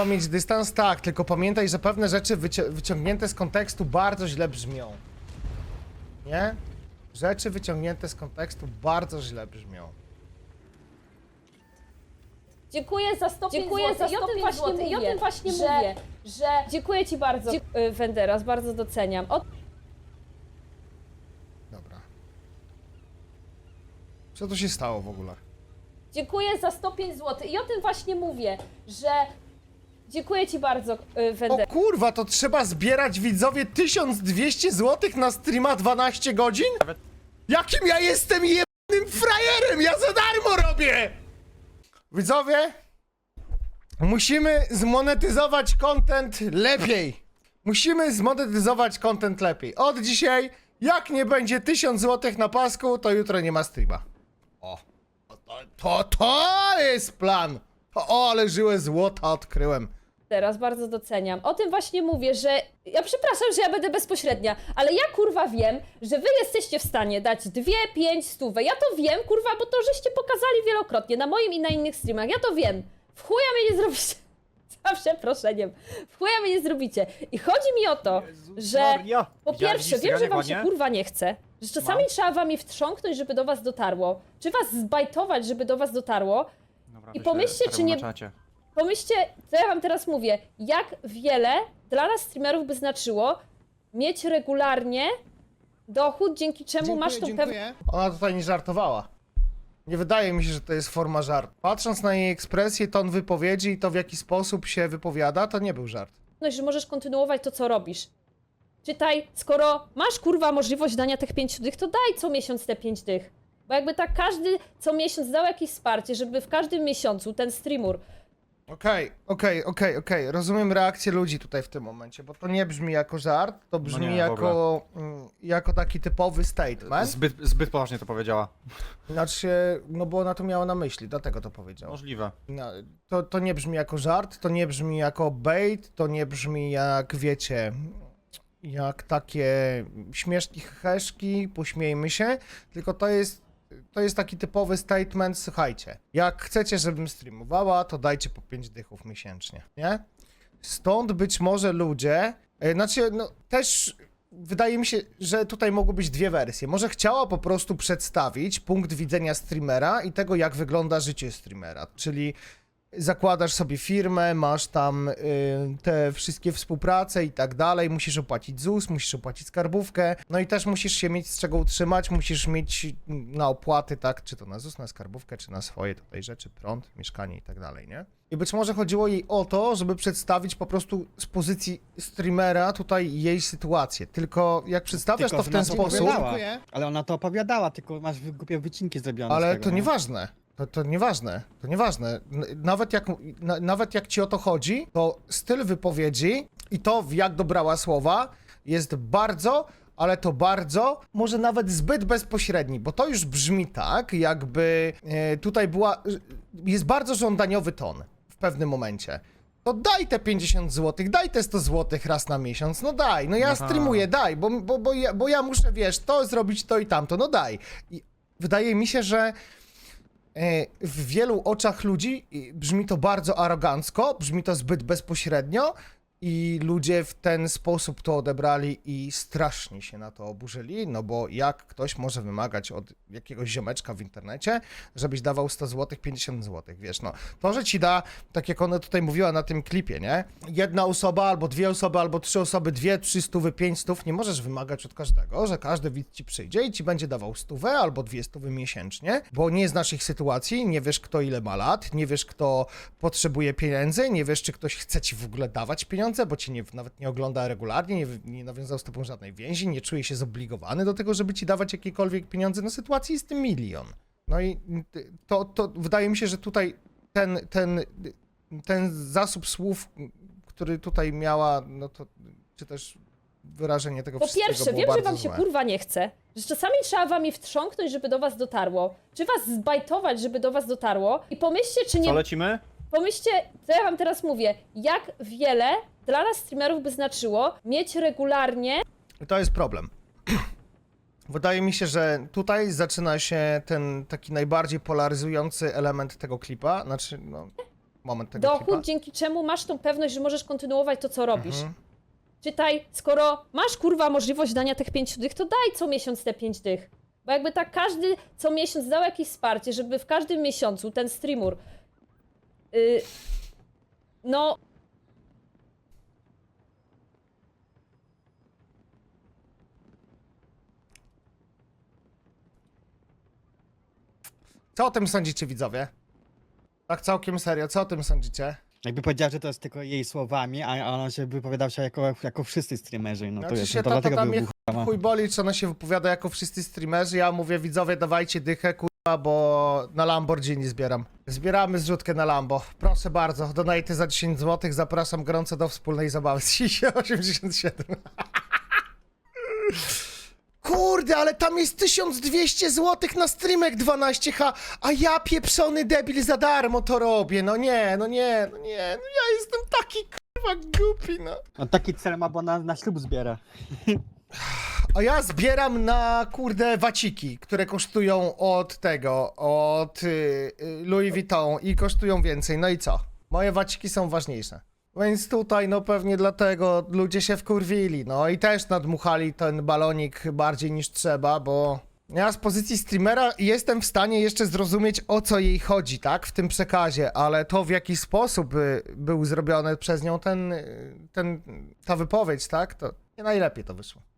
trzeba mieć dystans, tak, tylko pamiętaj, że pewne rzeczy wyci wyciągnięte z kontekstu bardzo źle brzmią. Nie? Rzeczy wyciągnięte z kontekstu bardzo źle brzmią. Dziękuję za 105 Dziękuję zł. za I o tym 105 właśnie zł. mówię. I o tym właśnie że, mówię, że Dziękuję ci bardzo, Dzie- y, Wenderas, bardzo doceniam. O, Dobra. Co tu się stało w ogóle? dziękuję za 105 zł. I o tym właśnie mówię, że dziękuję ci bardzo, y, O kurwa, to trzeba zbierać widzowie 1200 zł na streama 12 godzin? Jakim ja jestem jebnym frajerem? Ja za darmo robię! Widzowie, musimy zmonetyzować content lepiej. Musimy zmonetyzować content lepiej. Od dzisiaj, jak nie będzie 1000 zł na pasku, to jutro nie ma streama. O, to, to, to jest plan. O, ale żyłę złota odkryłem. Teraz bardzo doceniam. O tym właśnie mówię, że ja przepraszam, że ja będę bezpośrednia, ale ja kurwa wiem, że wy jesteście w stanie dać dwie, pięć stówę. Ja to wiem, kurwa, bo to żeście pokazali wielokrotnie na moim i na innych streamach. Ja to wiem. W chuja mnie nie zrobicie. Za przeproszeniem. W chuja mnie nie zrobicie. I chodzi mi o to, że Maria. po pierwsze, dziś wiem, że wam się kurwa nie chce, że czasami Mam. trzeba wami wtrząknąć, żeby do was dotarło, czy was zbajtować, żeby do was dotarło, Dobra, I wyślę pomyślcie, czy nie- na czacie. Pomyślcie, co ja wam teraz mówię, jak wiele dla nas streamerów by znaczyło mieć regularnie dochód, dzięki czemu masz tą pewność. Ona tutaj nie żartowała. Nie wydaje mi się, że to jest forma żart. Patrząc na jej ekspresję, ton wypowiedzi i to w jaki sposób się wypowiada, to nie był żart. że możesz kontynuować to, co robisz. Czytaj, skoro masz kurwa możliwość dania tych pięć dych, to daj co miesiąc te pięć dych. Bo jakby tak każdy co miesiąc dał jakieś wsparcie, żeby w każdym miesiącu ten streamer Okej, okej, okej, okej. Rozumiem reakcję ludzi tutaj w tym momencie, bo to nie brzmi jako żart, to brzmi nie, w jako, mm, jako taki typowy statement. Zbyt, zbyt poważnie to powiedziała. Znaczy, no bo ona to miała na myśli, dlatego to powiedziała. Możliwe. No, to, to nie brzmi jako żart, to nie brzmi jako bait, to nie brzmi jak, wiecie, jak takie śmieszki, heszki, pośmiejmy się, tylko to jest, to jest taki typowy statement, słuchajcie, jak chcecie, żebym streamowała, to dajcie po 5 dychów miesięcznie, nie? Stąd być może ludzie, e, znaczy, no też wydaje mi się, że tutaj mogły być dwie wersje. Może chciała po prostu przedstawić punkt widzenia streamera i tego, jak wygląda życie streamera, czyli zakładasz sobie firmę, masz tam y, te wszystkie współprace i tak dalej, musisz opłacić ZUS, musisz opłacić skarbówkę, no i też musisz się mieć z czego utrzymać, musisz mieć na opłaty, tak, czy to na ZUS, na skarbówkę, czy na swoje tutaj rzeczy, prąd, mieszkanie i tak dalej, nie? I być może chodziło jej o to, żeby przedstawić po prostu z pozycji streamera tutaj jej sytuację. Tylko jak przedstawiasz Tylko to w ona ten to sposób, opowiadała. Ale ona to opowiadała, tylko masz głupie wycinki zrobione z ale tego, to nie? nieważne. To, to nieważne, to nieważne. Nawet jak, na, nawet jak ci o to chodzi, to styl wypowiedzi i to, w jak dobrała słowa, jest bardzo, ale to bardzo, może nawet zbyt bezpośredni, bo to już brzmi tak, jakby e, tutaj była, jest bardzo żądaniowy ton w pewnym momencie. To daj te 50 zł, daj te 100 zł raz na miesiąc, no daj, no ja Aha. streamuję, daj, bo, bo, bo, ja, bo ja muszę, wiesz, to zrobić, to i tamto, no daj. I wydaje mi się, że e, w wielu oczach ludzi brzmi to bardzo arogancko, brzmi to zbyt bezpośrednio i ludzie w ten sposób to odebrali i strasznie się na to oburzyli, no bo jak ktoś może wymagać od jakiegoś ziomeczka w internecie, żebyś dawał 100 zł, 50 zł, wiesz, no. To, że ci da, tak jak ona tutaj mówiła na tym klipie, nie? Jedna osoba, albo dwie osoby, albo trzy osoby, dwie, trzy stówy, pięć stów, nie możesz wymagać od każdego, że każdy widz ci przyjdzie i ci będzie dawał stówę albo dwie stówy miesięcznie, bo nie znasz ich sytuacji, nie wiesz kto ile ma lat, nie wiesz kto potrzebuje pieniędzy, nie wiesz czy ktoś chce ci w ogóle dawać pieniądze, bo cię nie, nawet nie ogląda regularnie, nie, nie nawiązał z tobą żadnej więzi, nie czuje się zobligowany do tego, żeby ci dawać jakiekolwiek pieniądze, no sytuacji jest milion. No i to, to wydaje mi się, że tutaj ten, ten, ten zasób słów, który tutaj miała, no to, czy też wyrażenie tego Po wszystkiego pierwsze, było wiem, że wam się złe. kurwa nie chce, że czasami trzeba wami wtrząknąć, żeby do was dotarło, czy was zbajtować, żeby do was dotarło i pomyślcie, czy nie Co lecimy? Pomyślcie, co ja wam teraz mówię, jak wiele dla nas streamerów by znaczyło mieć regularnie to jest problem. Wydaje mi się, że tutaj zaczyna się ten taki najbardziej polaryzujący element tego klipa. Znaczy, no, moment tego Dochód, klipa. dzięki czemu masz tą pewność, że możesz kontynuować to, co robisz. Mhm. Czytaj, skoro masz kurwa możliwość dania tych pięciu dych, to daj co miesiąc te pięć dych. Bo jakby tak każdy co miesiąc dał jakieś wsparcie, żeby w każdym miesiącu ten streamer. Yy, no. Co o tym sądzicie, widzowie? Tak całkiem serio, co o tym sądzicie? Jakby powiedziała, że to jest tylko jej słowami, a a ona się wypowiadał się jako, jako wszyscy streamerzy, no to Znaczy jest, się no to dlatego tam był chuj boli, czy ona się wypowiada jako wszyscy streamerzy. Ja mówię, widzowie, dawajcie dychę, kurwa, bo na Lamborghini zbieram. Zbieramy zrzutkę na Lambo. Proszę bardzo, donajty za 10 zł. Zapraszam gorąco do wspólnej zabawy. z Sisia 87. Kurde, ale tam jest 1200 zł na streamek 12H, a ja pieprzony debil za darmo to robię. No nie, no nie, no nie, no ja jestem taki kurwa głupi, no. No taki cel ma, bo na, na ślub zbiera. A ja zbieram na kurde waciki, które kosztują od tego, od y, y, Louis Vuitton i kosztują więcej. No i co? Moje waciki są ważniejsze. Więc tutaj no pewnie dlatego ludzie się wkurwili, no i też nadmuchali ten balonik bardziej niż trzeba, bo ja z pozycji streamera jestem w stanie jeszcze zrozumieć o co jej chodzi, tak, w tym przekazie, ale to w jaki sposób y, był zrobiony przez nią ten, ten, ta wypowiedź, tak, to nie najlepiej to wyszło.